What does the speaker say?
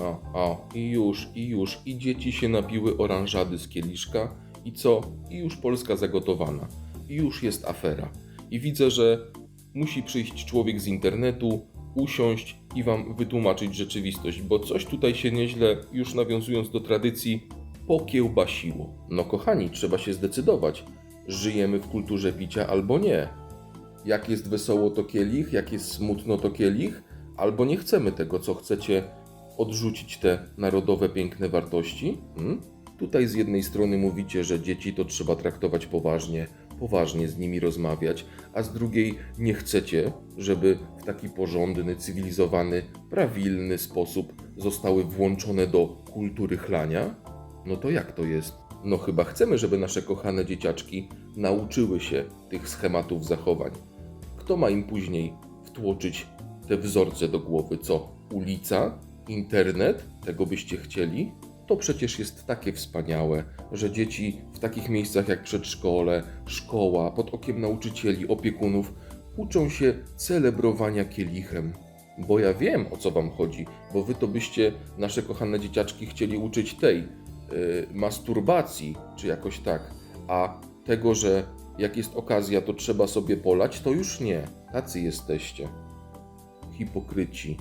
A, a, i już, i już, i dzieci się napiły oranżady z kieliszka, i co? I już Polska zagotowana. I już jest afera. I widzę, że musi przyjść człowiek z internetu, usiąść i wam wytłumaczyć rzeczywistość, bo coś tutaj się nieźle, już nawiązując do tradycji, pokiełbasiło. No kochani, trzeba się zdecydować. Żyjemy w kulturze picia albo nie. Jak jest wesoło to kielich, jak jest smutno to kielich, albo nie chcemy tego, co chcecie, odrzucić te narodowe piękne wartości. Hmm? Tutaj z jednej strony mówicie, że dzieci to trzeba traktować poważnie, poważnie z nimi rozmawiać, a z drugiej nie chcecie, żeby w taki porządny, cywilizowany, prawilny sposób zostały włączone do kultury chlania? No to jak to jest? No chyba chcemy, żeby nasze kochane dzieciaczki nauczyły się tych schematów zachowań. Kto ma im później wtłoczyć te wzorce do głowy? Co? Ulica? Internet? Tego byście chcieli? To przecież jest takie wspaniałe, że dzieci w takich miejscach jak przedszkole, szkoła, pod okiem nauczycieli, opiekunów uczą się celebrowania kielichem. Bo ja wiem o co wam chodzi, bo wy to byście nasze kochane dzieciaczki chcieli uczyć tej yy, masturbacji, czy jakoś tak, a tego, że jak jest okazja, to trzeba sobie polać, to już nie. Tacy jesteście. Hipokryci.